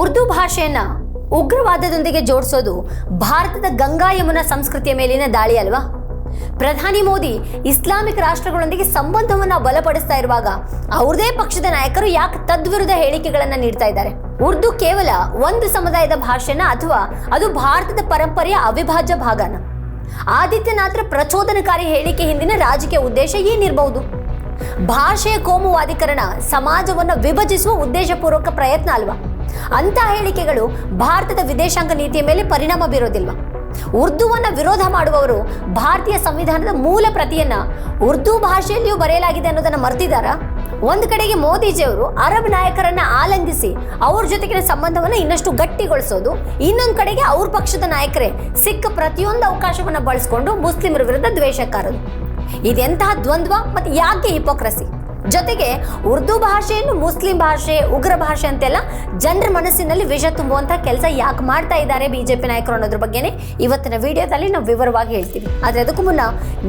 ಉರ್ದು ಭಾಷೆಯನ್ನ ಉಗ್ರವಾದದೊಂದಿಗೆ ಜೋಡಿಸೋದು ಭಾರತದ ಗಂಗಾ ಯಮುನಾ ಸಂಸ್ಕೃತಿಯ ಮೇಲಿನ ದಾಳಿ ಅಲ್ವಾ? ಪ್ರಧಾನಿ ಮೋದಿ ಇಸ್ಲಾಮಿಕ್ ರಾಷ್ಟ್ರಗಳೊಂದಿಗೆ ಸಂಬಂಧವನ್ನ ಬಲಪಡಿಸ್ತಾ ಇರುವಾಗ ಅವ್ರದೇ ಪಕ್ಷದ ನಾಯಕರು ಯಾಕೆ ತದ್ವಿರುದ್ಧ ಹೇಳಿಕೆಗಳನ್ನ ನೀಡ್ತಾ ಇದ್ದಾರೆ? ಉರ್ದು ಕೇವಲ ಒಂದು ಸಮುದಾಯದ ಭಾಷೆನ ಅಥವಾ ಅದು ಭಾರತದ ಪರಂಪರೆಯ ಅವಿಭಾಜ್ಯ ಭಾಗನ? ಆದಿತ್ಯನಾಥ್ರ ಪ್ರಚೋದನಕಾರಿ ಹೇಳಿಕೆ ಹಿಂದಿನ ರಾಜಕೀಯ ಉದ್ದೇಶ ಏನಿರಬಹುದು? ಭಾಷೆಯ ಕೋಮುವಾದೀಕರಣ ಸಮಾಜವನ್ನು ವಿಭಜಿಸುವ ಉದ್ದೇಶಪೂರ್ವಕ ಪ್ರಯತ್ನ ಅಲ್ವಾ? ಅಂತ ಹೇಳಿಕೆಗಳು ಭಾರತದ ವಿದೇಶಾಂಗ ನೀತಿಯ ಮೇಲೆ ಪರಿಣಾಮ ಬೀರೋದಿಲ್ವಾ? ಉರ್ದುವನ್ನ ವಿರೋಧ ಮಾಡುವವರು ಭಾರತೀಯ ಸಂವಿಧಾನದ ಮೂಲ ಪ್ರತಿಯನ್ನ ಉರ್ದು ಭಾಷೆಯಲ್ಲಿಯೂ ಬರೆಯಲಾಗಿದೆ ಅನ್ನೋದನ್ನ ಮರ್ತಿದ್ದಾರಾ ಒಂದು ಕಡೆಗೆ ಮೋದಿಜಿಯವರು ಅರಬ್ ನಾಯಕರನ್ನ ಆಲಂಗಿಸಿ ಅವ್ರ ಜೊತೆಗಿನ ಸಂಬಂಧವನ್ನ ಇನ್ನಷ್ಟು ಗಟ್ಟಿಗೊಳಿಸೋದು, ಇನ್ನೊಂದು ಕಡೆಗೆ ಅವ್ರ ಪಕ್ಷದ ನಾಯಕರೇ ಸಿಕ್ಕ ಪ್ರತಿಯೊಂದು ಅವಕಾಶವನ್ನ ಬಳಸ್ಕೊಂಡು ಮುಸ್ಲಿಮರ ವಿರುದ್ಧ ದ್ವೇಷಕ್ಕಾರದು ಇದೆಂತಹ ದ್ವಂದ್ವ ಮತ್ತೆ ಯಾಕೆ ಹಿಪೋಕ್ರಸಿ? ಜೊತೆಗೆ ಉರ್ದು ಭಾಷೆಯನ್ನು ಮುಸ್ಲಿಂ ಭಾಷೆ, ಉಗ್ರ ಭಾಷೆ ಅಂತೆಲ್ಲ ಜನರ ಮನಸ್ಸಿನಲ್ಲಿ ವಿಷ ತುಂಬುವಂತ ಕೆಲಸ ಯಾಕೆ ಮಾಡ್ತಾ ಇದ್ದಾರೆ ಬಿಜೆಪಿ ನಾಯಕರು ಅನ್ನೋದ್ರ ಬಗ್ಗೆನೇ ಇವತ್ತಿನ ವಿಡಿಯೋದಲ್ಲಿ ನಾವು ವಿವರವಾಗಿ ಹೇಳ್ತೀವಿ. ಆದ್ರೆ ಅದಕ್ಕೂ ಮುನ್ನ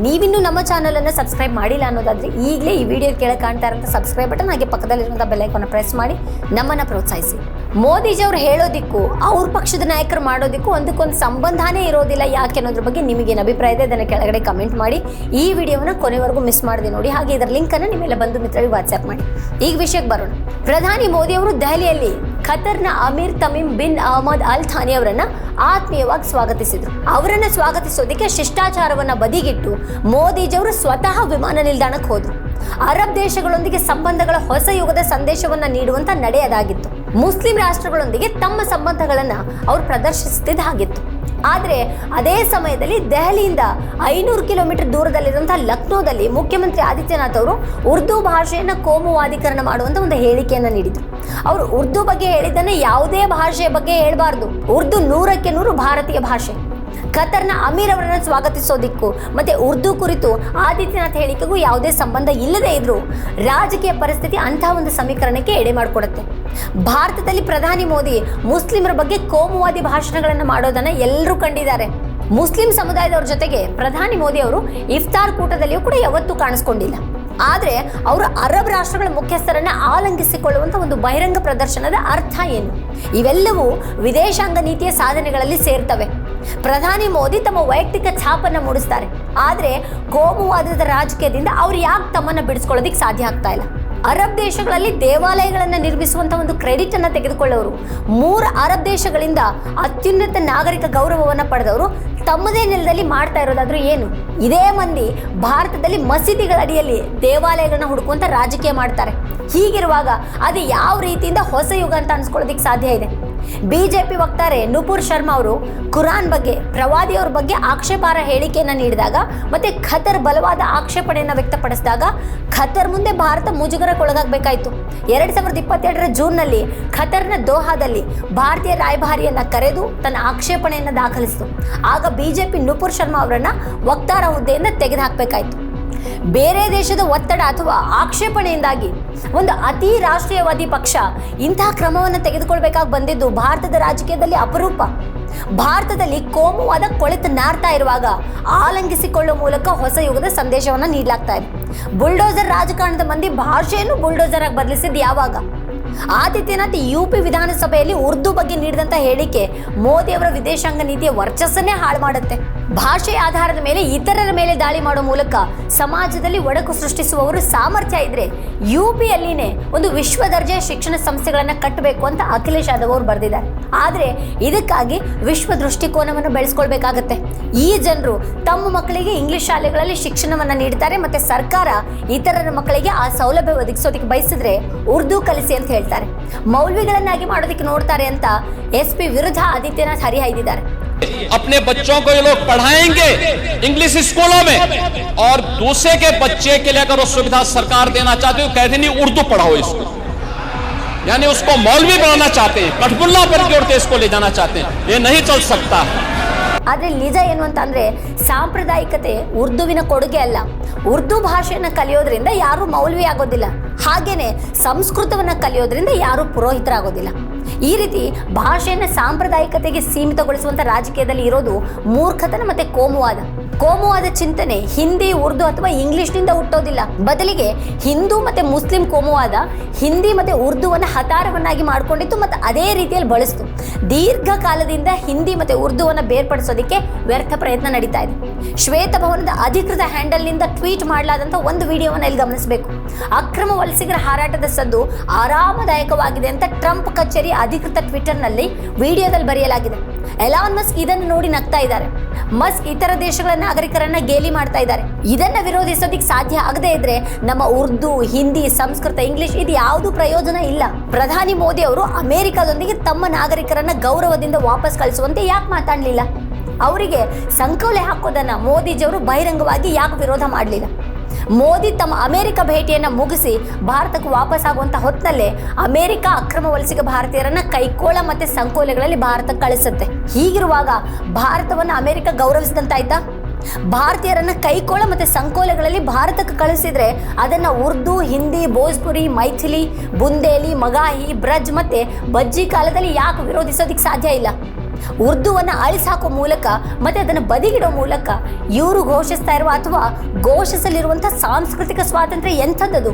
ನೀವಿನ್ನೂ ನಮ್ಮ ಚಾನಲ್ ಅನ್ನ ಸಬ್ಸ್ಕ್ರೈಬ್ ಮಾಡಿಲ್ಲ ಅನ್ನೋದಾದ್ರೆ ಈಗಲೇ ಈ ವಿಡಿಯೋ ಕೆಳಗೆ ಕಾಣ್ತಾ ಇರೋಂಥ ಸಬ್ಸ್ಕ್ರೈಬ್ ಬಟನ್ ಹಾಗೆ ಪಕ್ಕದಲ್ಲಿರುವಂಥ ಬೆಲ್ಲೈಕನ್ನ ಪ್ರೆಸ್ ಮಾಡಿ ನಮ್ಮನ್ನ ಪ್ರೋತ್ಸಾಹಿಸಿ. ಮೋದಿಜಿ ಅವ್ರು ಹೇಳೋದಿಕ್ಕೂ, ಅವ್ರ ಪಕ್ಷದ ನಾಯಕರು ಮಾಡೋದಿಕ್ಕೂ ಒಂದಕ್ಕೊಂದು ಸಂಬಂಧನೇ ಇರೋದಿಲ್ಲ ಯಾಕೆ ಅನ್ನೋದ್ರ ಬಗ್ಗೆ ನಿಮಗೇನು ಅಭಿಪ್ರಾಯ ಇದೆ ಅದನ್ನ ಕೆಳಗಡೆ ಕಮೆಂಟ್ ಮಾಡಿ. ಈ ವಿಡಿಯೋವನ್ನ ಕೊನೆವರೆಗೂ ಮಿಸ್ ಮಾಡಿದೆ ನೋಡಿ. ಹಾಗೆ ಇದರ ಲಿಂಕ್ ಅನ್ನು ನಿಮ್ಮೆಲ್ಲ ಬಂಧು ಮಿತ್ರರಿಗೆ ವಾಟ್ಸ್ಆಪ್ ಮಾಡಿ. ಈಗ ವಿಷಯಕ್ಕೆ ಬರೋಣ. ಪ್ರಧಾನಿ ಮೋದಿ ಅವರು ದೆಹಲಿಯಲ್ಲಿ ಖತರ್ನ Amir Tamim bin Ahmad Al Thani ಅವರನ್ನ ಆತ್ಮೀಯವಾಗಿ ಸ್ವಾಗತಿಸಿದ್ರು. ಅವರನ್ನ ಸ್ವಾಗತಿಸೋದಕ್ಕೆ ಶಿಷ್ಟಾಚಾರವನ್ನ ಬದಿಗಿಟ್ಟು ಮೋದಿಜಿಯವರು ಸ್ವತಃ ವಿಮಾನ ನಿಲ್ದಾಣಕ್ಕೆ ಹೋದ್ರು. ಅರಬ್ ದೇಶಗಳೊಂದಿಗೆ ಸಂಬಂಧಗಳ ಹೊಸ ಯುಗದ ಸಂದೇಶವನ್ನ ನೀಡುವಂತ ನಡೆಯದಾಗಿತ್ತು. ಮುಸ್ಲಿಂ ರಾಷ್ಟ್ರಗಳೊಂದಿಗೆ ತಮ್ಮ ಸಂಬಂಧಗಳನ್ನ ಅವರು ಪ್ರದರ್ಶಿಸುತ್ತಿದ್ದ ಹಾಗಿತ್ತು. ಆದರೆ ಅದೇ ಸಮಯದಲ್ಲಿ ದೆಹಲಿಯಿಂದ ಐನೂರು ಕಿಲೋಮೀಟರ್ ದೂರದಲ್ಲಿರುವಂತಹ ಲಕ್ನೋದಲ್ಲಿ ಮುಖ್ಯಮಂತ್ರಿ ಆದಿತ್ಯನಾಥ್ ಅವರು ಉರ್ದು ಭಾಷೆಯನ್ನು ಕೋಮುವಾದೀಕರಣ ಮಾಡುವಂಥ ಒಂದು ಹೇಳಿಕೆಯನ್ನು ನೀಡಿದರು. ಅವರು ಉರ್ದು ಬಗ್ಗೆ ಹೇಳಿದ್ದನ್ನು ಯಾವುದೇ ಭಾಷೆಯ ಬಗ್ಗೆ ಹೇಳಬಾರ್ದು. ಉರ್ದು ನೂರಕ್ಕೆ ನೂರು ಭಾರತೀಯ ಭಾಷೆ. ಖತರ್ನ ಅಮೀರ್ ಅವರನ್ನು ಸ್ವಾಗತಿಸೋದಿಕ್ಕೂ. ಮತ್ತೆ ಉರ್ದು ಕುರಿತು ಆದಿತ್ಯನಾಥ್ ಹೇಳಿಕೆಗೂ ಯಾವುದೇ ಸಂಬಂಧ ಇಲ್ಲದೇ ಇದ್ರು ರಾಜಕೀಯ ಪರಿಸ್ಥಿತಿ ಅಂತಹ ಒಂದು ಸಮೀಕರಣಕ್ಕೆ ಎಡೆ ಮಾಡಿಕೊಡುತ್ತೆ. ಭಾರತದಲ್ಲಿ ಪ್ರಧಾನಿ ಮೋದಿ ಮುಸ್ಲಿಮರ ಬಗ್ಗೆ ಕೋಮುವಾದಿ ಭಾಷಣಗಳನ್ನು ಮಾಡೋದನ್ನ ಎಲ್ಲರೂ ಕಂಡಿದ್ದಾರೆ. ಮುಸ್ಲಿಂ ಸಮುದಾಯದವ್ರ ಜೊತೆಗೆ ಪ್ರಧಾನಿ ಮೋದಿ ಅವರು ಇಫ್ತಾರ್ ಕೂಟದಲ್ಲಿಯೂ ಕೂಡ ಯಾವತ್ತೂ ಕಾಣಿಸ್ಕೊಂಡಿಲ್ಲ. ಆದರೆ ಅವರು ಅರಬ್ ರಾಷ್ಟ್ರಗಳ ಮುಖ್ಯಸ್ಥರನ್ನ ಆಲಂಗಿಸಿಕೊಳ್ಳುವಂಥ ಒಂದು ಬಹಿರಂಗ ಪ್ರದರ್ಶನದ ಅರ್ಥ ಏನು? ಇವೆಲ್ಲವೂ ವಿದೇಶಾಂಗ ನೀತಿಯ ಸಾಧನೆಗಳಲ್ಲಿ ಸೇರ್ತವೆ. ಪ್ರಧಾನಿ ಮೋದಿ ತಮ್ಮ ವೈಯಕ್ತಿಕ ಛಾಪನ್ನು ಮೂಡಿಸ್ತಾರೆ. ಆದರೆ ಗೋಮುವಾದದ ರಾಜಕೀಯದಿಂದ ಅವ್ರು ಯಾಕೆ ತಮ್ಮನ್ನ ಬಿಡಿಸ್ಕೊಳ್ಳೋದಕ್ಕೆ ಸಾಧ್ಯ ಆಗ್ತಾ ಇಲ್ಲ? ಅರಬ್ ದೇಶಗಳಲ್ಲಿ ದೇವಾಲಯಗಳನ್ನು ನಿರ್ಮಿಸುವಂತ ಒಂದು ಕ್ರೆಡಿಟ್ ಅನ್ನು ತೆಗೆದುಕೊಳ್ಳೋರು, ಮೂರು ಅರಬ್ ದೇಶಗಳಿಂದ ಅತ್ಯುನ್ನತ ನಾಗರಿಕ ಗೌರವವನ್ನು ಪಡೆದವರು ತಮ್ಮದೇ ನೆಲದಲ್ಲಿ ಮಾಡ್ತಾ ಇರೋದಾದ್ರೂ ಏನು? ಇದೇ ಮಂದಿ ಭಾರತದಲ್ಲಿ ಮಸೀದಿಗಳ ಅಡಿಯಲ್ಲಿ ದೇವಾಲಯಗಳನ್ನ ಹುಡುಕುವಂತ ರಾಜಕೀಯ ಮಾಡ್ತಾರೆ. ಹೀಗಿರುವಾಗ ಅದು ಯಾವ ರೀತಿಯಿಂದ ಹೊಸ ಯುಗ ಅಂತ ಅನ್ಸ್ಕೊಳ್ಳೋದಿಕ್ ಸಾಧ್ಯ ಇದೆ? ಬಿಜೆಪಿ ವಕ್ತಾರೆ ನುಪುರ್ ಶರ್ಮಾ ಅವರು ಕುರಾನ್ ಬಗ್ಗೆ, ಪ್ರವಾದಿಯವ್ರ ಬಗ್ಗೆ ಆಕ್ಷೇಪಾರ್ಹ ಹೇಳಿಕೆಯನ್ನ ನೀಡಿದಾಗ ಮತ್ತೆ ಖತರ್ ಬಲವಾದ ಆಕ್ಷೇಪಣೆಯನ್ನು ವ್ಯಕ್ತಪಡಿಸಿದಾಗ ಖತರ್ ಮುಂದೆ ಭಾರತ ಮುಜುಗರಕ್ಕೊಳಗಾಗಬೇಕಾಯಿತು. ಎರಡ್ ಸಾವಿರದ ಇಪ್ಪತ್ತೆರಡರ ಜೂನ್ನಲ್ಲಿ ಖತರ್ನ ದೋಹಾದಲ್ಲಿ ಭಾರತೀಯ ರಾಯಭಾರಿಯನ್ನ ಕರೆದು ತನ್ನ ಆಕ್ಷೇಪಣೆಯನ್ನು ದಾಖಲಿಸಿತು. ಆಗ ಬಿಜೆಪಿ ನುಪುರ್ ಶರ್ಮಾ ಅವರನ್ನು ವಕ್ತಾರ ಹುದ್ದೆಯಿಂದ ತೆಗೆದುಹಾಕಬೇಕಾಯಿತು. ಬೇರೆ ದೇಶದ ಒತ್ತಡ ಅಥವಾ ಆಕ್ಷೇಪಣೆಯಿಂದಾಗಿ ಒಂದು ಅತಿ ರಾಷ್ಟ್ರೀಯವಾದಿ ಪಕ್ಷ ಇಂತಹ ಕ್ರಮವನ್ನು ತೆಗೆದುಕೊಳ್ಬೇಕಾಗಿ ಬಂದಿದ್ದು ಭಾರತದ ರಾಜಕೀಯದಲ್ಲಿ ಅಪರೂಪ. ಭಾರತದಲ್ಲಿ ಕೋಮುವಾದ ಕೊಳೆತು ನಾರ್ತಾ ಇರುವಾಗ ಆಲಂಗಿಸಿಕೊಳ್ಳುವ ಮೂಲಕ ಹೊಸ ಯುಗದ ಸಂದೇಶವನ್ನು ನೀಡಲಾಗ್ತಾ ಇದೆ. ಬುಲ್ಡೋಸರ್ ರಾಜಕಾರಣದ ಮಂದಿ ಭಾಷೆಯನ್ನು ಬುಲ್ಡೋಸರ್ ಆಗಿ ಬದಲಿಸಿದ್ದು ಯಾವಾಗ? ಆದಿತ್ಯನಾಥ್ ಯು ಪಿ ವಿಧಾನಸಭೆಯಲ್ಲಿ ಉರ್ದು ಬಗ್ಗೆ ನೀಡಿದಂತ ಹೇಳಿಕೆ ಮೋದಿ ಅವರ ವಿದೇಶಾಂಗ ನೀತಿಯ ವರ್ಚಸ್ಸನ್ನೇ ಹಾಳು ಮಾಡುತ್ತೆ. ಭಾಷೆಯ ಆಧಾರದ ಮೇಲೆ ಇತರರ ಮೇಲೆ ದಾಳಿ ಮಾಡುವ ಮೂಲಕ ಸಮಾಜದಲ್ಲಿ ಒಡಕು ಸೃಷ್ಟಿಸುವವರು ಸಾಮರ್ಥ್ಯ ಇದ್ರೆ ಯು ಪಿಯಲ್ಲಿನೇ ಒಂದು ವಿಶ್ವ ದರ್ಜೆಯ ಶಿಕ್ಷಣ ಸಂಸ್ಥೆಗಳನ್ನು ಕಟ್ಟಬೇಕು ಅಂತ ಅಖಿಲೇಶ್ ಯಾದವ್ ಅವರು ಬರೆದಿದ್ದಾರೆ. ಆದರೆ ಇದಕ್ಕಾಗಿ ವಿಶ್ವ ದೃಷ್ಟಿಕೋನವನ್ನು ಬೆಳೆಸ್ಕೊಳ್ಬೇಕಾಗತ್ತೆ. ಈ ಜನರು ತಮ್ಮ ಮಕ್ಕಳಿಗೆ ಇಂಗ್ಲಿಷ್ ಶಾಲೆಗಳಲ್ಲಿ ಶಿಕ್ಷಣವನ್ನು ನೀಡ್ತಾರೆ ಮತ್ತೆ ಸರ್ಕಾರ ಇತರರ ಮಕ್ಕಳಿಗೆ ಆ ಸೌಲಭ್ಯ ಒದಗಿಸೋದಕ್ಕೆ ಬಯಸಿದ್ರೆ ಉರ್ದು ಕಲಿಸಿ ಅಂತ ಹೇಳ್ತಾರೆ. ಮೌಲ್ವಿಗಳನ್ನಾಗಿ ಮಾಡೋದಕ್ಕೆ ನೋಡ್ತಾರೆ ಅಂತ ಎಸ್ ಪಿ ವಿರುದ್ಧ ಆದಿತ್ಯನಾಥ್ ಹರಿಹಾಯ್ದಿದ್ದಾರೆ. अपने बच्चों को ये लोग पढ़ाएंगे इंग्लिश स्कूलों में और दूसरे के बच्चे के लिए अगर वो सुविधा सरकार देना चाहती है तो कहते नहीं उर्दू पढ़ाओ इसको यानी उसको मौलवी बनाना चाहते हैं कठबुल्ला पर की ओर देश को ले जाना चाहते हैं ये नहीं चल सकता है ಆದ್ರೆ ನಿಜ ಏನು ಅಂತಂದ್ರೆ ಸಾಂಪ್ರದಾಯಿಕತೆ ಉರ್ದುವಿನ ಕೊಡುಗೆ ಅಲ್ಲ ಉರ್ದು ಭಾಷೆಯನ್ನ ಕಲಿಯೋದ್ರಿಂದ ಯಾರು ಮೌಲ್ವಿ ಆಗೋದಿಲ್ಲ ಹಾಗೇನೆ ಸಂಸ್ಕೃತವನ್ನ ಕಲಿಯೋದ್ರಿಂದ ಯಾರು ಪುರೋಹಿತರಾಗೋದಿಲ್ಲ ಈ ರೀತಿ ಭಾಷೆಯನ್ನು ಸಾಂಪ್ರದಾಯಿಕತೆಗೆ ಸೀಮಿತಗೊಳಿಸುವಂಥ ರಾಜಕೀಯದಲ್ಲಿ ಇರೋದು ಮೂರ್ಖತನ ಮತ್ತು ಕೋಮುವಾದ. ಕೋಮುವಾದ ಚಿಂತನೆ ಹಿಂದಿ, ಉರ್ದು ಅಥವಾ ಇಂಗ್ಲಿಷ್ನಿಂದ ಹುಟ್ಟೋದಿಲ್ಲ. ಬದಲಿಗೆ ಹಿಂದೂ ಮತ್ತು ಮುಸ್ಲಿಂ ಕೋಮುವಾದ ಹಿಂದಿ ಮತ್ತು ಉರ್ದುವನ್ನು ಹತಾರವನ್ನಾಗಿ ಮಾಡಿಕೊಂಡಿತ್ತು ಮತ್ತು ಅದೇ ರೀತಿಯಲ್ಲಿ ಬಳಸ್ತು. ದೀರ್ಘಕಾಲದಿಂದ ಹಿಂದಿ ಮತ್ತು ಉರ್ದುವನ್ನು ಬೇರ್ಪಡಿಸೋದಕ್ಕೆ ವ್ಯರ್ಥ ಪ್ರಯತ್ನ ನಡೀತಾ ಇದೆ. ಶ್ವೇತಭವನದ ಅಧಿಕೃತ ಹ್ಯಾಂಡಲ್ನಿಂದ ಟ್ವೀಟ್ ಮಾಡಲಾದಂಥ ಒಂದು ವಿಡಿಯೋವನ್ನು ಇಲ್ಲಿ ಗಮನಿಸಬೇಕು. ಅಕ್ರಮ ವಲಸಿಗರ ಹಾರಾಟದ ಸದ್ದು ಆರಾಮದಾಯಕವಾಗಿದೆ ಅಂತ ಟ್ರಂಪ್ ಕಚೇರಿ ಅಧಿಕೃತ ಟ್ವಿಟರ್ನಲ್ಲಿ ವಿಡಿಯೋದಲ್ಲಿ ಬರೆಯಲಾಗಿದೆ. ಎಲಾನ್ ಮಸ್ಕ್ ಇದನ್ನು ನೋಡಿ ನಗ್ತಾ ಇದ್ದಾರೆ. ಮಸ್ಕ್ ಇತರ ದೇಶಗಳ ನಾಗರಿಕರನ್ನ ಗೇಲಿ ಮಾಡ್ತಾ ಇದ್ದಾರೆ. ಇದನ್ನ ವಿರೋಧಿಸೋದಿಕ್ ಸಾಧ್ಯ ಆಗದೇ ಇದ್ರೆ ನಮ್ಮ ಉರ್ದು, ಹಿಂದಿ, ಸಂಸ್ಕೃತ, ಇಂಗ್ಲಿಷ್ ಇದು ಯಾವುದು ಪ್ರಯೋಜನ ಇಲ್ಲ. ಪ್ರಧಾನಿ ಮೋದಿ ಅವರು ಅಮೆರಿಕದೊಂದಿಗೆ ತಮ್ಮ ನಾಗರಿಕರನ್ನ ಗೌರವದಿಂದ ವಾಪಸ್ ಕಳಿಸುವಂತೆ ಯಾಕೆ ಮಾತಾಡಲಿಲ್ಲ? ಅವರಿಗೆ ಸಂಕೋಲೆ ಹಾಕೋದನ್ನು ಮೋದಿಜಿಯವರು ಬಹಿರಂಗವಾಗಿ ಯಾಕೆ ವಿರೋಧ ಮಾಡಲಿಲ್ಲ. ಮೋದಿ ತಮ್ಮ ಅಮೆರಿಕ ಭೇಟಿಯನ್ನು ಮುಗಿಸಿ ಭಾರತಕ್ಕೆ ವಾಪಸ್ ಹೊತ್ತಿನಲ್ಲೇ ಅಮೆರಿಕ ಅಕ್ರಮ ವಲಸಿಗ ಭಾರತೀಯರನ್ನು ಕೈಕೋಳ ಮತ್ತು ಸಂಕೋಲೆಗಳಲ್ಲಿ ಭಾರತಕ್ಕೆ ಕಳಿಸುತ್ತೆ. ಹೀಗಿರುವಾಗ ಭಾರತವನ್ನು ಅಮೆರಿಕ ಗೌರವಿಸಿದಂತಾಯ್ತಾ ಭಾರತೀಯರನ್ನು ಕೈಕೋಳ ಮತ್ತೆ ಸಂಕೋಲೆಗಳಲ್ಲಿ ಭಾರತಕ್ಕೆ ಕಳಿಸಿದ್ರೆ ಅದನ್ನ ಉರ್ದು, ಹಿಂದಿ, ಭೋಜ್ಪುರಿ, ಮೈಥಿಲಿ, ಬುಂದೇಲಿ, ಮಗಾಹಿ, ಬ್ರಜ್ ಮತ್ತೆ ಬಜ್ಜಿ ಕಾಲದಲ್ಲಿ ಯಾಕೆ ವಿರೋಧಿಸೋದಿಕ್ಕೆ ಸಾಧ್ಯ ಇಲ್ಲ. ಉರ್ದುವನ್ನು ಅಳಿಸಾಕೋ ಮೂಲಕ ಮತ್ತೆ ಅದನ್ನು ಬದಿಗಿಡೋ ಮೂಲಕ ಇವರು ಘೋಷಿಸ್ತಾ ಇರುವ ಅಥವಾ ಘೋಷಿಸಲಿರುವಂಥ ಸಾಂಸ್ಕೃತಿಕ ಸ್ವಾತಂತ್ರ್ಯ ಎಂಥದ್ದು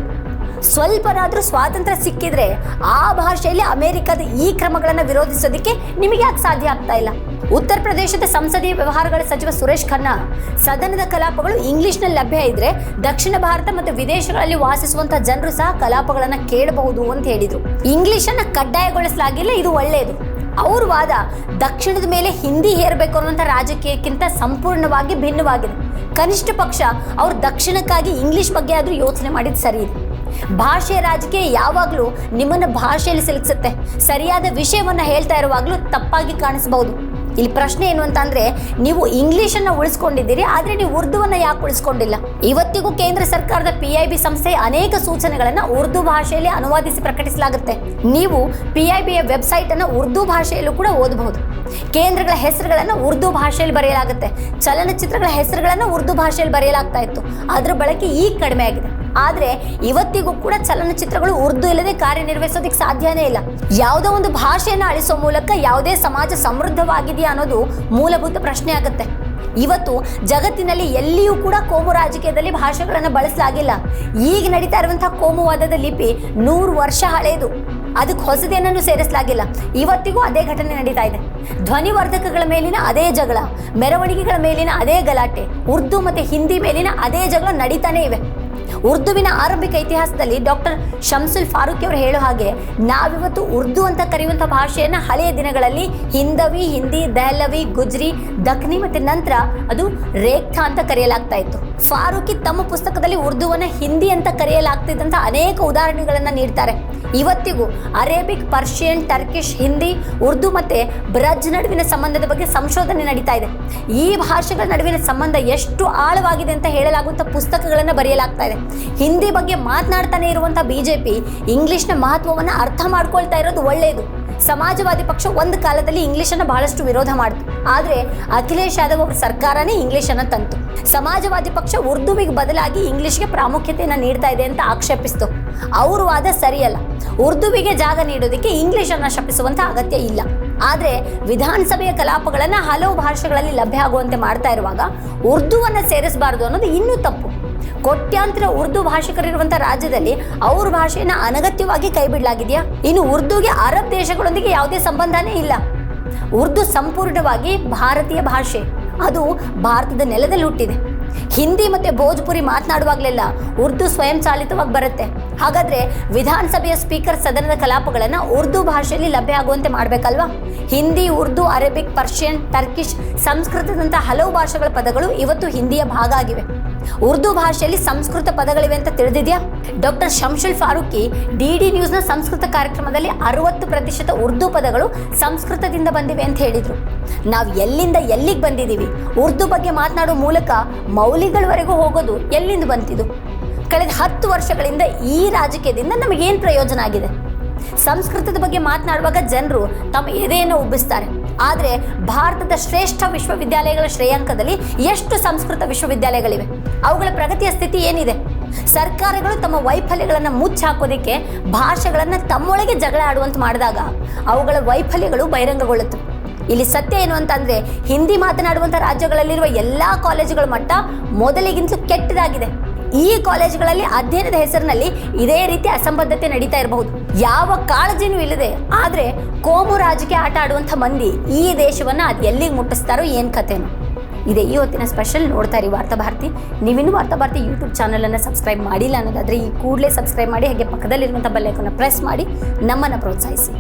ಸ್ವಲ್ಪನಾದರೂ ಸ್ವಾತಂತ್ರ್ಯ ಸಿಕ್ಕಿದ್ರೆ ಆ ಭಾಷೆಯಲ್ಲಿ ಅಮೆರಿಕದ ಈ ಕ್ರಮಗಳನ್ನು ವಿರೋಧಿಸೋದಕ್ಕೆ ನಿಮಗೆ ಯಾಕೆ ಸಾಧ್ಯ ಆಗ್ತಾ ಇಲ್ಲ? ಉತ್ತರ ಪ್ರದೇಶದ ಸಂಸದೀಯ ವ್ಯವಹಾರಗಳ ಸಚಿವ ಸುರೇಶ್ ಖನ್ನಾ, ಸದನದ ಕಲಾಪಗಳು ಇಂಗ್ಲಿಷ್ನಲ್ಲಿ ಲಭ್ಯ ಇದ್ರೆ ದಕ್ಷಿಣ ಭಾರತ ಮತ್ತು ವಿದೇಶಗಳಲ್ಲಿ ವಾಸಿಸುವಂತಹ ಜನರು ಸಹ ಕಲಾಪಗಳನ್ನು ಕೇಳಬಹುದು ಅಂತ ಹೇಳಿದರು. ಇಂಗ್ಲಿಷನ್ನು ಕಡ್ಡಾಯಗೊಳಿಸಲಾಗಿಲ್ಲ, ಇದು ಒಳ್ಳೆಯದು ಅವ್ರ ವಾದ ದಕ್ಷಿಣದ ಮೇಲೆ ಹಿಂದಿ ಹೇರಬೇಕು ಅನ್ನುವಂಥ ರಾಜಕೀಯಕ್ಕಿಂತ ಸಂಪೂರ್ಣವಾಗಿ ಭಿನ್ನವಾಗಿದೆ. ಕನಿಷ್ಠ ಪಕ್ಷ ಅವ್ರು ದಕ್ಷಿಣಕ್ಕಾಗಿ ಇಂಗ್ಲಿಷ್ ಬಗ್ಗೆ ಆದರೂ ಯೋಚನೆ ಮಾಡಿದ್ದು ಸರಿ ಇದೆ. ಭಾಷೆಯ ರಾಜಕೀಯ ಯಾವಾಗಲೂ ನಿಮ್ಮನ್ನು ಭಾಷೆಯಲ್ಲಿ ಸಿಲುಕಿಸುತ್ತೆ. ಸರಿಯಾದ ವಿಷಯವನ್ನು ಹೇಳ್ತಾ ಇರುವಾಗಲೂ ತಪ್ಪಾಗಿ ಕಾಣಿಸಬಹುದು. ಇಲ್ಲಿ ಪ್ರಶ್ನೆ ಏನು ಅಂತ ಅಂದ್ರೆ ನೀವು ಇಂಗ್ಲೀಷನ್ನು ಉಳಿಸ್ಕೊಂಡಿದ್ದೀರಿ, ಆದರೆ ನೀವು ಉರ್ದುವನ್ನು ಯಾಕೆ ಉಳಿಸ್ಕೊಂಡಿಲ್ಲ? ಇವತ್ತಿಗೂ ಕೇಂದ್ರ ಸರ್ಕಾರದ ಪಿ ಐ ಬಿ ಸಂಸ್ಥೆ ಅನೇಕ ಸೂಚನೆಗಳನ್ನು ಉರ್ದು ಭಾಷೆಯಲ್ಲಿ ಅನುವಾದಿಸಿ ಪ್ರಕಟಿಸಲಾಗುತ್ತೆ. ನೀವು ಪಿ ಐ ಬಿ ವೆಬ್ಸೈಟ್ ಅನ್ನು ಉರ್ದು ಭಾಷೆಯಲ್ಲೂ ಕೂಡ ಓದಬಹುದು. ಕೇಂದ್ರಗಳ ಹೆಸರುಗಳನ್ನ ಉರ್ದು ಭಾಷೆಯಲ್ಲಿ ಬರೆಯಲಾಗುತ್ತೆ. ಚಲನಚಿತ್ರಗಳ ಹೆಸರುಗಳನ್ನ ಉರ್ದು ಭಾಷೆಯಲ್ಲಿ ಬರೆಯಲಾಗ್ತಾ ಇತ್ತು. ಅದರ ಬಳಕೆ ಈಗ ಕಡಿಮೆ ಆಗಿದೆ. ಆದರೆ ಇವತ್ತಿಗೂ ಕೂಡ ಚಲನಚಿತ್ರಗಳು ಉರ್ದು ಇಲ್ಲದೆ ಕಾರ್ಯನಿರ್ವಹಿಸೋದಕ್ಕೆ ಸಾಧ್ಯನೇ ಇಲ್ಲ. ಯಾವುದೋ ಒಂದು ಭಾಷೆಯನ್ನು ಅಳಿಸೋ ಮೂಲಕ ಯಾವುದೇ ಸಮಾಜ ಸಮೃದ್ಧವಾಗಿದೆಯಾ ಅನ್ನೋದು ಮೂಲಭೂತ ಪ್ರಶ್ನೆ ಆಗುತ್ತೆ. ಇವತ್ತು ಜಗತ್ತಿನಲ್ಲಿ ಎಲ್ಲಿಯೂ ಕೂಡ ಕೋಮು ರಾಜಕೀಯದಲ್ಲಿ ಭಾಷೆಗಳನ್ನು ಬಳಸಲಾಗಿಲ್ಲ. ಈಗ ನಡೀತಾ ಇರುವಂತಹ ಕೋಮುವಾದದ ಲಿಪಿ ನೂರು ವರ್ಷ ಹಳೆಯದು ಅದಕ್ಕೆ ಹೊಸದೇನನ್ನು ಸೇರಿಸಲಾಗಿಲ್ಲ. ಇವತ್ತಿಗೂ ಅದೇ ಘಟನೆ ನಡೀತಾ ಇದೆ. ಧ್ವನಿವರ್ಧಕಗಳ ಮೇಲಿನ ಅದೇ ಜಗಳ, ಮೆರವಣಿಗೆಗಳ ಮೇಲಿನ ಅದೇ ಗಲಾಟೆ, ಉರ್ದು ಮತ್ತು ಹಿಂದಿ ಮೇಲಿನ ಅದೇ ಜಗಳ ನಡೀತಾನೇ ಇವೆ. ಉರ್ದುವಿನ ಆರಂಭಿಕ ಇತಿಹಾಸದಲ್ಲಿ ಡಾಕ್ಟರ್ ಶಮ್ಸುಲ್ ಫಾರೂಕಿ ಅವರು ಹೇಳೋ ಹಾಗೆ, ನಾವಿವತ್ತು ಉರ್ದು ಅಂತ ಕರೆಯುವಂಥ ಭಾಷೆಯನ್ನು ಹಳೆಯ ದಿನಗಳಲ್ಲಿ ಹಿಂದವಿ, ಹಿಂದಿ, ದೆಹಲವಿ, ಗುಜ್ರಿ, ದಖ್ನಿ ಮತ್ತು ನಂತರ ಅದು ರೇಖಾ ಅಂತ ಕರೆಯಲಾಗ್ತಾ ಇತ್ತು. ಫಾರೂಕಿ ತಮ್ಮ ಪುಸ್ತಕದಲ್ಲಿ ಉರ್ದುವನ್ನು ಹಿಂದಿ ಅಂತ ಕರೆಯಲಾಗ್ತಿದ್ದಂಥ ಅನೇಕ ಉದಾಹರಣೆಗಳನ್ನು ನೀಡ್ತಾರೆ. ಇವತ್ತಿಗೂ Arabic, Persian, Turkish, Hindi, Urdu ಮತ್ತು ಬ್ರಜ್ ನಡುವಿನ ಸಂಬಂಧದ ಬಗ್ಗೆ ಸಂಶೋಧನೆ ನಡೀತಾ ಇದೆ. ಈ ಭಾಷೆಗಳ ನಡುವಿನ ಸಂಬಂಧ ಎಷ್ಟು ಆಳವಾಗಿದೆ ಅಂತ ಹೇಳಲಾಗುವಂಥ ಪುಸ್ತಕಗಳನ್ನು ಬರೆಯಲಾಗ್ತಾ ಇದೆ. ಹಿಂದಿ ಬಗ್ಗೆ ಮಾತನಾಡ್ತಾನೆ ಇರುವಂಥ ಬಿ ಜೆ ಪಿ ಇಂಗ್ಲೀಷ್ನ ಮಹತ್ವವನ್ನು ಅರ್ಥ ಮಾಡ್ಕೊಳ್ತಾ ಇರೋದು ಒಳ್ಳೆಯದು ಸಮಾಜವಾದಿ ಪಕ್ಷ ಒಂದು ಕಾಲದಲ್ಲಿ ಇಂಗ್ಲಿಷನ್ನು ಬಹಳಷ್ಟು ವಿರೋಧ ಮಾಡಿತು. ಆದರೆ ಅಖಿಲೇಶ್ ಯಾದವ್ ಅವರ ಸರ್ಕಾರನೇ ಇಂಗ್ಲಿಷನ್ನು ತಂತು. ಸಮಾಜವಾದಿ ಪಕ್ಷ ಉರ್ದುವಿಗೆ ಬದಲಾಗಿ ಇಂಗ್ಲಿಷ್ಗೆ ಪ್ರಾಮುಖ್ಯತೆಯನ್ನು ನೀಡ್ತಾ ಇದೆ ಅಂತ ಆಕ್ಷೇಪಿಸ್ತು. ಅವ್ರ ವಾದ ಸರಿಯಲ್ಲ. ಉರ್ದುವಿಗೆ ಜಾಗ ನೀಡೋದಕ್ಕೆ ಇಂಗ್ಲಿಷನ್ನು ಶಪಿಸುವಂಥ ಅಗತ್ಯ ಇಲ್ಲ. ಆದರೆ ವಿಧಾನಸಭೆಯ ಕಲಾಪಗಳನ್ನು ಹಲವು ಭಾಷೆಗಳಲ್ಲಿ ಲಭ್ಯ ಆಗುವಂತೆ ಮಾಡ್ತಾ ಇರುವಾಗ ಉರ್ದುವನ್ನು ಸೇರಿಸಬಾರ್ದು ಅನ್ನೋದು ಇನ್ನೂ ತಪ್ಪು. ಕೋಟ್ಯಾಂತರ ಉರ್ದು ಭಾಷಿಕರಿರುವಂಥ ರಾಜ್ಯದಲ್ಲಿ ಅವ್ರ ಭಾಷೆಯನ್ನು ಅನಗತ್ಯವಾಗಿ ಕೈಬಿಡಲಾಗಿದೆಯಾ? ಇನ್ನು ಉರ್ದುಗೆ ಅರಬ್ ದೇಶಗಳೊಂದಿಗೆ ಯಾವುದೇ ಸಂಬಂಧನೇ ಇಲ್ಲ. ಉರ್ದು ಸಂಪೂರ್ಣವಾಗಿ ಭಾರತೀಯ ಭಾಷೆ. ಅದು ಭಾರತದ ನೆಲದಲ್ಲಿ ಹುಟ್ಟಿದೆ. ಹಿಂದಿ ಮತ್ತು ಭೋಜ್ಪುರಿ ಮಾತನಾಡುವಾಗಲೆಲ್ಲ ಉರ್ದು ಸ್ವಯಂ ಚಾಲಿತವಾಗಿ ಬರುತ್ತೆ. ಹಾಗಾದ್ರೆ ವಿಧಾನಸಭೆಯ ಸ್ಪೀಕರ್ ಸದನದ ಕಲಾಪಗಳನ್ನು ಉರ್ದು ಭಾಷೆಯಲ್ಲಿ ಲಭ್ಯ ಆಗುವಂತೆ ಮಾಡಬೇಕಲ್ವಾ? Hindi, Urdu, Arabic, Persian, Turkish ಸಂಸ್ಕೃತದಂಥ ಹಲವು ಭಾಷೆಗಳ ಪದಗಳು ಇವತ್ತು ಹಿಂದಿಯ ಭಾಗ ಆಗಿವೆ. ಉರ್ದು ಭಾಷೆಯಲ್ಲಿ ಸಂಸ್ಕೃತ ಪದಗಳಿವೆ ಅಂತ ತಿಳಿದಿದೆಯಾ? Doctor Shamshul Farooqui, D D ನ್ಯೂಸ್ನ Sanskrit ಕಾರ್ಯಕ್ರಮದಲ್ಲಿ ಅರವತ್ತು ಪ್ರತಿಶತ ಉರ್ದು ಪದಗಳು ಸಂಸ್ಕೃತದಿಂದ ಬಂದಿವೆ ಅಂತ ಹೇಳಿದರು. ನಾವು ಎಲ್ಲಿಂದ ಎಲ್ಲಿಗೆ ಬಂದಿದ್ದೀವಿ? ಉರ್ದು ಬಗ್ಗೆ ಮಾತನಾಡೋ ಮೂಲಕ ಮೌಲಿಗಳವರೆಗೂ ಹೋಗೋದು ಎಲ್ಲಿಂದ ಬಂತಿದ್ದು ಕಳೆದ ಹತ್ತು ವರ್ಷಗಳಿಂದ ಈ ರಾಜಕೀಯದಿಂದ ನಮಗೇನು ಪ್ರಯೋಜನ ಆಗಿದೆ? ಸಂಸ್ಕೃತದ ಬಗ್ಗೆ ಮಾತನಾಡುವಾಗ ಜನರು ತಮ್ಮ ಎದೆಯನ್ನು ಉಬ್ಬಿಸ್ತಾರೆ. ಆದರೆ ಭಾರತದ ಶ್ರೇಷ್ಠ ವಿಶ್ವವಿದ್ಯಾಲಯಗಳ ಶ್ರೇಯಾಂಕದಲ್ಲಿ ಎಷ್ಟು ಸಂಸ್ಕೃತ ವಿಶ್ವವಿದ್ಯಾಲಯಗಳಿವೆ? ಅವುಗಳ ಪ್ರಗತಿಯ ಸ್ಥಿತಿ ಏನಿದೆ? ಸರ್ಕಾರಗಳು ತಮ್ಮ ವೈಫಲ್ಯಗಳನ್ನು ಮುಚ್ಚಾಕೋದಕ್ಕೆ ಭಾಷೆಗಳನ್ನು ತಮ್ಮೊಳಗೆ ಜಗಳ ಆಡುವಂತೆ ಮಾಡಿದಾಗ ಅವುಗಳ ವೈಫಲ್ಯಗಳು ಬಹಿರಂಗಗೊಳ್ಳುತ್ತವೆ. ಇಲ್ಲಿ ಸತ್ಯ ಏನು ಅಂತಂದರೆ ಹಿಂದಿ ಮಾತನಾಡುವಂಥ ರಾಜ್ಯಗಳಲ್ಲಿರುವ ಎಲ್ಲ ಕಾಲೇಜುಗಳ ಮಟ್ಟ ಮೊದಲಿಗಿಂತಲೂ ಕೆಟ್ಟದಾಗಿದೆ. ಈ ಕಾಲೇಜುಗಳಲ್ಲಿ ಅಧ್ಯಯನದ ಹೆಸರಿನಲ್ಲಿ ಇದೇ ರೀತಿ ಅಸಂಬದ್ಧತೆ ನಡೀತಾ ಇರಬಹುದು. ಯಾವ ಕಾಳಜಿನೂ ಇಲ್ಲದೆ, ಆದ್ರೆ ಕೋಮು ರಾಜಕೀಯ ಆಟ ಆಡುವಂಥ ಮಂದಿ ಈ ದೇಶವನ್ನ ಅದು ಎಲ್ಲಿಗೆ ಮುಟ್ಟಿಸ್ತಾರೋ ಏನ್ ಕಥೆನೋ. ಇದೆ ಈ ಹೊತ್ತಿನ ಸ್ಪೆಷಲ್ ನೋಡ್ತಾ ಇರಿ ವಾರ್ತಾ ಭಾರತಿ. ನೀವಿನ್ನೂ ವಾರ್ತಾ ಭಾರತಿ ಯೂಟ್ಯೂಬ್ ಚಾನಲನ್ನು ಸಬ್ಸ್ಕ್ರೈಬ್ ಮಾಡಿಲ್ಲ ಅನ್ನೋದಾದ್ರೆ ಈ ಕೂಡಲೇ ಸಬ್ಸ್ಕ್ರೈಬ್ ಮಾಡಿ, ಹಾಗೆ ಪಕ್ಕದಲ್ಲಿರುವಂಥ ಬೆಲ್ಲೈಕನ್ನು ಪ್ರೆಸ್ ಮಾಡಿ, ನಮ್ಮನ್ನು ಪ್ರೋತ್ಸಾಹಿಸಿ.